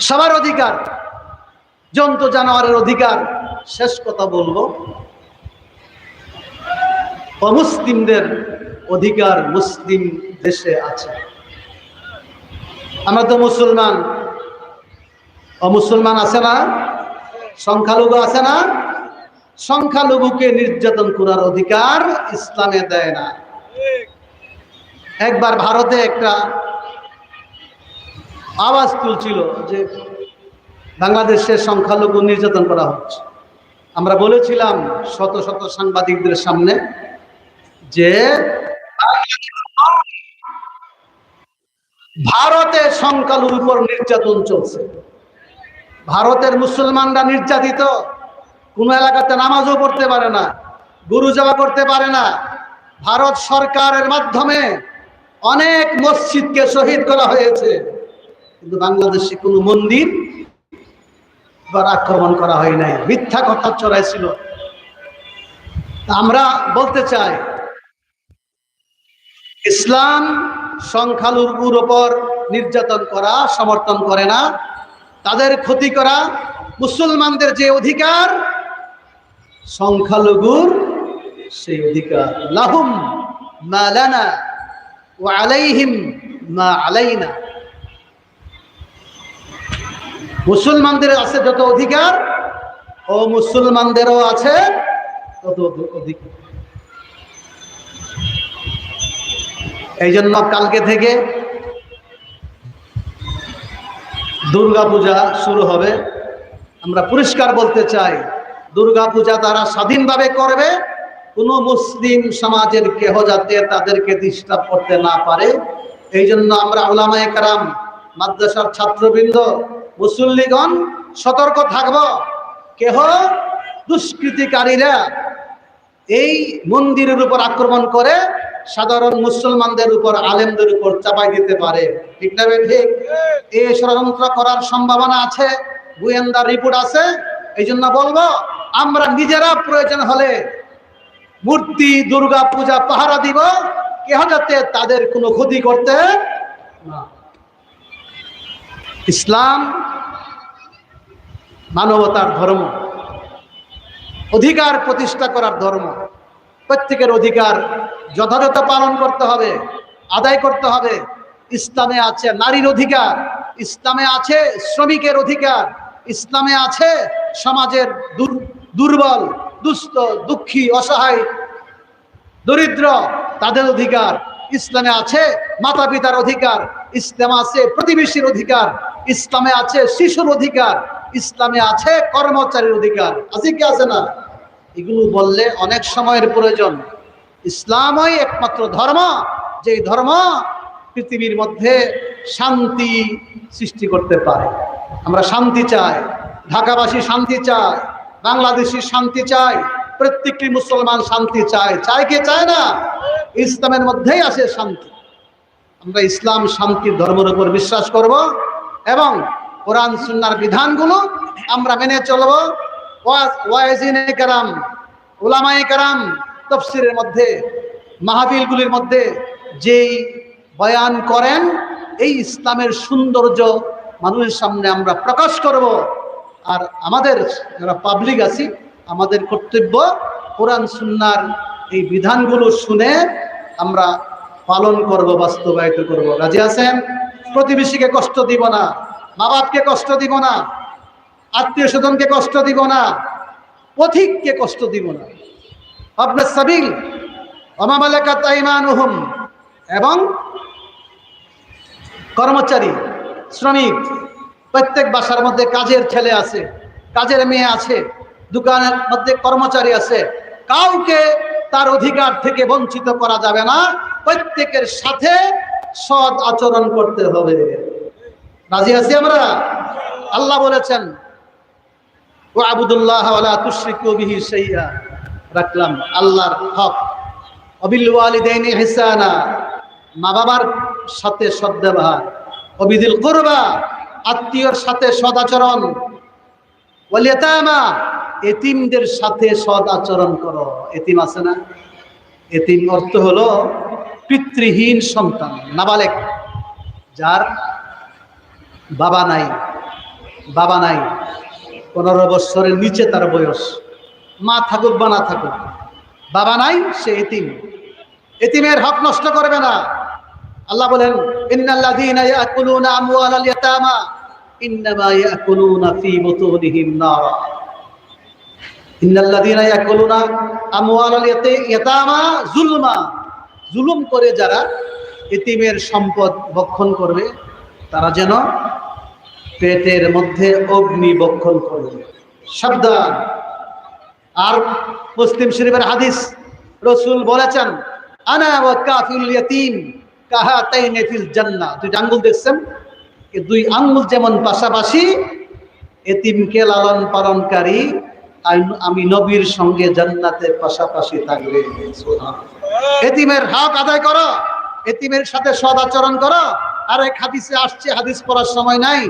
সবার অধিকার, জন্তু জানোয়ারের অধিকার, শেষ কথা বলব, অমুসলিমদের অধিকার মুসলিম দেশে আছে। আমরা তো মুসলমান, অমুসলমান আছে না? সংখ্যালঘু আছে না? সংখ্যালঘুকে নির্যাতন করার অধিকার ইসলামে দেয় না। একবার ভারতে একটা আওয়াজ তুলছিল যে বাংলাদেশের সংখ্যালঘু নির্যাতন করা হচ্ছে। আমরা বলেছিলাম শত শত সাংবাদিকদের সামনে যে ভারতে সংখ্যালঘুর উপর নির্যাতন চলছে। ভারতের মুসলমানরা নির্যাতিত। কোন এলাকাতে নামাজও পড়তে পারে না, গুরু যাওয়া করতে পারে না। ভারত সরকারের মাধ্যমে অনেক মসজিদকে শহীদ করা হয়েছে। কিন্তু বাংলাদেশে কোনো মন্দির আক্রমণ করা হয় নাই। মিথ্যা কথা চড়াইছিল আমরা বলতে চাই, ইসলাম সংখ্যালঘুর ওপর নির্যাতন করা, সমর্থন করে না, তাদের ক্ষতি করা, মুসলমানদের যে অধিকার, সংখ্যালঘুর সেই অধিকার। লাহুম মা লানা ও আলাইহিম মা আলাইনা। মুসলমানদের আছে যত অধিকার ও মুসলমানদেরও আছে তত অধিকার। এই জন্য কালকে থেকে দুর্গা পূজা শুরু হবে। আমরা পরিষ্কার বলতে চাই দুর্গা পূজা তারা স্বাধীনভাবে করবে, কোনো মুসলিম সমাজের কেহ যাতে তাদেরকে ডিস্টার্ব করতে না পারে। এই জন্য আমরা ওলামায়ে কারাম, মাদ্রাসার ছাত্রবৃন্দ মুসল্লিগণ সতর্ক থাকব। কেহ দুষ্কৃতিকারীরা এই মন্দিরের উপর আক্রমণ করে সাধারণ মুসলমানদের উপর, আলেমদের উপর চাপাই দিতে পারে। ঠিক না ঠিক? এই ষড়যন্ত্র করার সম্ভাবনা আছে গোয়েন্দা রিপোর্ট আছে এই জন্য বলব, আমরা নিজেরা প্রয়োজন হলে মূর্তি, দুর্গা পূজা পাহারা দিব, কেহ যাতে তাদের কোনো ক্ষতি করতে না। ইসলাম মানবতার ধর্ম। অধিকার প্রতিষ্ঠা করার ধর্ম। প্রত্যেকের অধিকার যথাযথ পালন করতে হবে, আদায় করতে হবে। ইসলামে আছে নারীর অধিকার, ইসলামে আছে শ্রমিকের অধিকার, ইসলামে আছে সমাজের দুর্বল, দুস্থ, দুঃখী, অসহায়, দরিদ্র, তাদের অধিকার। ইসলামে আছে মাতা পিতার অধিকার, ইসলাম আছে প্রতিবেশীর অধিকার। ইসলামে আছে শিশুর অধিকার, ইসলামে আছে কর্মচারীর অধিকার। আছে কি আছে না? এগুলো বললে অনেক সময়ের প্রয়োজন। ইসলামই একমাত্র ধর্ম যে ধর্ম পৃথিবীর মধ্যে শান্তি সৃষ্টি করতে পারে। আমরা শান্তি চাই, ঢাকাবাসী শান্তি চায়, বাংলাদেশি শান্তি চায়, প্রত্যেকটি মুসলমান শান্তি চায়। চায় কে, চায় না? ইসলামের মধ্যেই আসে শান্তি। আমরা ইসলাম শান্তির ধর্মের উপর বিশ্বাস করব। এবং কোরআন সুন্নার বিধানগুলো আমরা মেনে চলব। ওয়াইজিনে কারাম ওলামায়ে কারাম তফসিরের মধ্যে মাহাবিলগুলির মধ্যে যেই বয়ান করেন, এই ইসলামের সৌন্দর্য মানুষের সামনে আমরা প্রকাশ করব। আর আমাদের যারা পাবলিক আছি, আমাদের কর্তব্য কোরআন সুন্নার এই বিধানগুলো শুনে আমরা পালন করব, বাস্তবায়িত করব। রাজি আছেন? প্রতিবেশীকে কষ্ট দিব না মা বাপকে কষ্ট দিব না, আত্মীয় স্বজনকে কষ্ট দিব না, পথিককে কষ্ট দিব না। আপনার সাবিল অমামালেকা তাইমানুহুম এবং কর্মচারী, শ্রমিক, প্রত্যেক বাসার মধ্যে কাজের ছেলে আছে, কাজের মেয়ে আছে, দোকানের মধ্যে কর্মচারী আছে, কাউকে তার অধিকার থেকে বঞ্চিত করা যাবে না, প্রত্যেকের সাথে সৎ আচরণ করতে হবে। রাজি আছি আমরা? আল্লাহ বলেছেন ও আবুদুল্লাহ বিহি শাইআ। রাখলাম, আল্লাহর হক। অবিল ওয়ালিদাইনি ইহসানা মা বাবার সাথে সদ্ব্যবহার অবিদিল কুরবা, আত্মীয়র সাথে সদাচরণ ওয়ালিয়াতামা এতিমদের সাথে সদ আচরণ করো। এতিম আছে না? এতিম অর্থ হলো পিতৃহীন সন্তান, নাবালেক, যার বাবা নাই বাবা নাই, পনেরো বছরের নিচে তার বয়স, মা থাকুক বা না থাকুক, বাবা নাই, সে এতিম। এতিমের হক নষ্ট করবে না। আল্লাহ বলেন, ইন্নাল্লাযীনা ইয়াকুলুনা আমওয়ালাল ইয়াতামা, ইন্নামা ইয়াকুলুনা ফী বুতুনিহিম নারা। ইন্নাল্লাযীনা ইয়াকুলুনা আমওয়ালাল ইয়াতি- ইয়াতামা, যুলমা। জুলুম করে যারা এতিমের সম্পদ ভক্ষণ করবে, তারা যেন পেটের মধ্যে অগ্নি ভক্ষণ করবে সাবধান। আর মুসলিম শরীফের হাদিস রসুল বলেছেন, আনা ওয়া কাফিল ইয়াতিম কাহাতাইনে ফিল জান্নাহ। দুই আঙ্গুল দেখছেন? এই দুই আঙ্গুল যেমন পাশাপাশি লালন পালনকারী আমি নবীর সঙ্গে জান্নাতের পাশাপাশি থাকবে। এতিমের হক আদায় করো, এতিমের সাথে সদ আচরণ করো। আর এক হাদিসে আসছে, হাদিস পড়ার সময় নাই।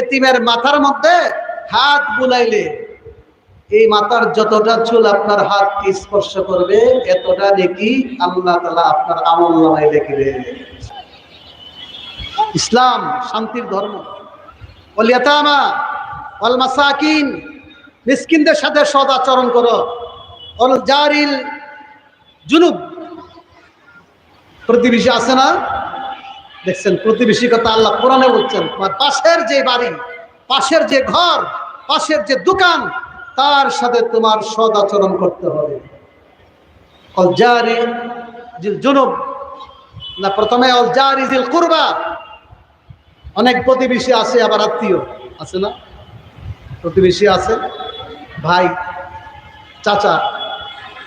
এতিমের মাথার মধ্যে হাত বুলাইলে, এই মাথার যতটা চুল আপনার হাত স্পর্শ করবে, এতটা দেখি আল্লাহ তালা আপনার আমল নামায় লিখবে ইসলাম শান্তির ধর্ম। অলিয়াতামা অল মাসাকিন, মিসকিনদের সাথে সদ আচরণ করো। অল জারিল, জুনুব। প্রতিবেশী আছে না? দেখছেন, প্রতিবেশী কথা আল্লাহ কোরআনে বলছেন, তোমার পাশের যে বাড়ি, পাশের যে ঘর, পাশের যে দোকান, তার সাথে তোমার সদ আচরণ করতে হবে। অল জারি জিল জুনুব, না, প্রথমে অল জারি জিল কুরবা। অনেক প্রতিবেশী আছে, আবার আত্মীয় আছে না? প্রতিবেশী আছে, ভাই, চাচা,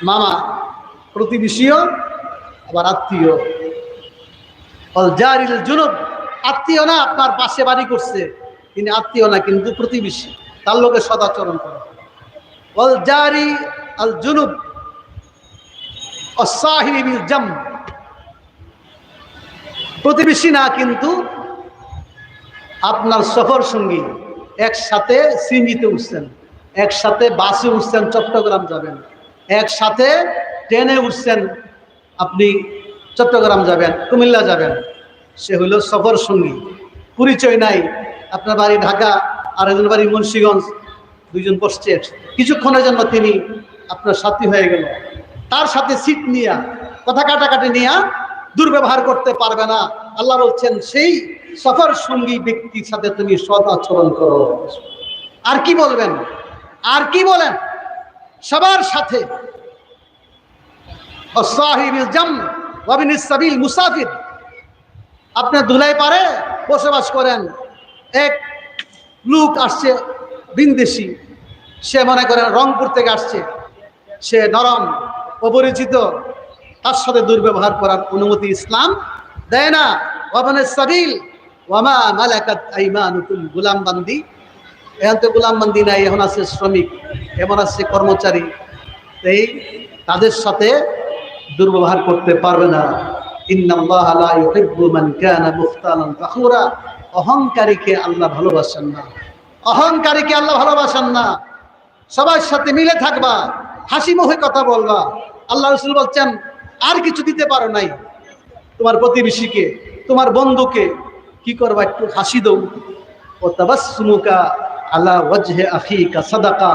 মামা, প্রতিবেশীও আবার আত্মীয়। অল জারিল জুনুব, আত্মীয় না, আপনার পাশে বাড়ি করছে। তিনি আত্মীয় না, কিন্তু প্রতিবেশী। তার লোকে সদাচরণ করে। অল জারি আল জুনুব অসাহিবিল জাম। প্রতিবেশী না, কিন্তু আপনার সফর সঙ্গী। একসাথে সিঞ্জিতে উঠছেন। একসাথে বাসে উঠছেন, চট্টগ্রাম যাবেন। একসাথে ট্রেনে উঠছেন। আপনি চট্টগ্রাম যাবেন, কুমিল্লা যাবেন, সে হলো সফর সঙ্গী। পরিচয় নাই, আপনার বাড়ি ঢাকা আর একজন বাড়ি মুন্সীগঞ্জ, দুইজন বসছে। কিছুক্ষণের জন্য তিনি আপনার সাথী হয়ে গেল। তার সাথে সিট নিয়া, কথা কাটাকাটি নিয়া দুর্ব্যবহার করতে পারবে না। আল্লাহ বলছেন, সেই সফর সঙ্গী ব্যক্তির সাথে তুমি সদ আচরণ করো। আর কি বলবেন? আর কি বলেন? সবার সাথে সাবিল মুসাফির। আপনি ধুলাই পারে বসবাস করেন, এক লোক আসছে বিনদেশি সে মনে করেন রংপুর থেকে আসছে। সে নরম, অপরিচিত, তার সাথে দুর্ব্যবহার করার অনুমতি ইসলাম দেয় না। ওয়াবানের সাবিল, ওয়ামা মালাকাত আইমানুকুম, গুলামবান্দি। এখন তো গুলামবান্দি নাই, এখন আছে শ্রমিক এমন আছে কর্মচারী। এই তাদের সাথে দুর্ব্যবহার করতে পারবে না। অহংকারীকে আল্লাহ ভালোবাসেন না। অহংকারীকে আল্লাহ ভালোবাসেন না। সবার সাথে মিলে থাকবা, হাসি মুখে কথা বলবা। আল্লাহ রসুল বলছেন, আর কিছু দিতে পারো নাই। তোমার প্রতিবেশীকে, তোমার বন্ধুকে কি করবা একটু হাসি দৌ ও তাবাসমুকা আলা আখিকা সাদাকা।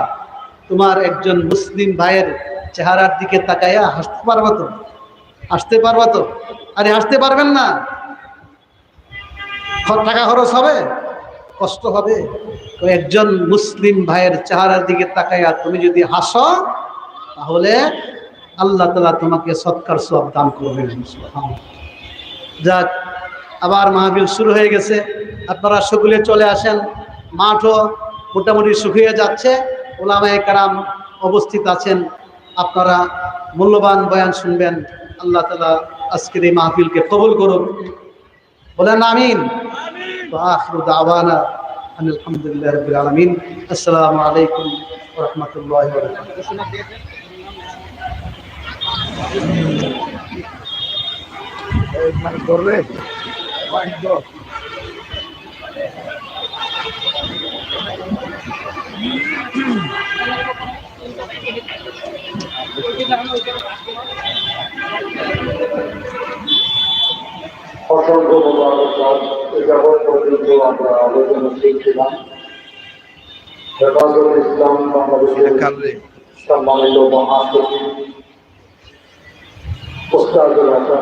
তোমার একজন মুসলিম ভাইয়ের চেহারার দিকে তাকাইয়া হাসতে পারবা তো? হাসতে পারবা তো? আরে হাসতে পারবেন না। টাকা খরচ হবে? কষ্ট হবে। একজন মুসলিম ভাইয়ের চেহারার দিকে তাকাইয়া তুমি যদি হাসো, তাহলে আল্লাহ তালা তোমাকে সৎকার সব দান করবেন যাক, আবার মাহবিল শুরু হয়ে গেছে। আপনারা সকলে চলে আসেন। মাঠও মোটামুটি শুকিয়ে যাচ্ছে। ওলামায়ে কারাম অবস্থিত আছেন। আপনারা মূল্যবান বয়ান শুনবেন। আল্লাহ তালা আজকের এই মাহফিলকে কবুল করুন। বলেন আমিন। আলহামদুলিল্লাহ রবিল আলমিন। আসসালামু আলাইকুম রহমতুল্লাহ মানে ধরবে Thank you. অসংখ্য মোবারকবাদ আলোচনা শুনছিলাম হেফাজত ইসলাম বাংলাদেশের সম্মানিত মহাসচিব ওস্তাদুল হাসান